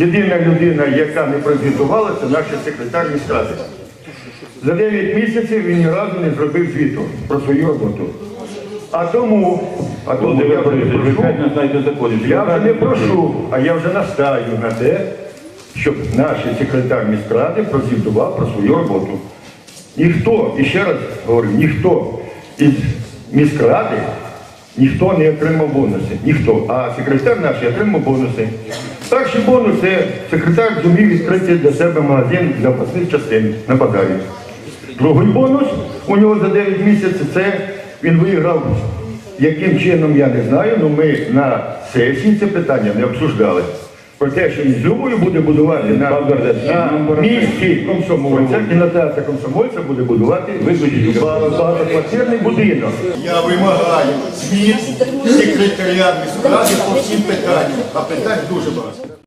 Єдина людина, яка не прозвітувала, це наш секретар міськради. За 9 місяців він ні разу не зробив звіту про свою роботу. А тому, а тому я вже не прошу, я вже не прошу, а я вже настаю на те, щоб наш секретар міськради прозвітував про свою роботу. Ніхто, і ще раз говорю, ніхто із міськради, ніхто не отримав бонуси. Ніхто. А секретар наш отримав бонуси. Перший бонус це секретар зумів відкрити для себе магазин для запасних частин на багаті. Другий бонус у нього за 9 місяців це він виграв. Яким чином я не знаю, але ми на сесії це питання не обсуждали. Про те, що він з Любою буде будувати на, на місці комсомольця, кінотеатр комсомольця буде будувати ба- багатоквартирний будинок. Я вимагаю звіт секретаря міськради по всім питанням, а питань дуже багато.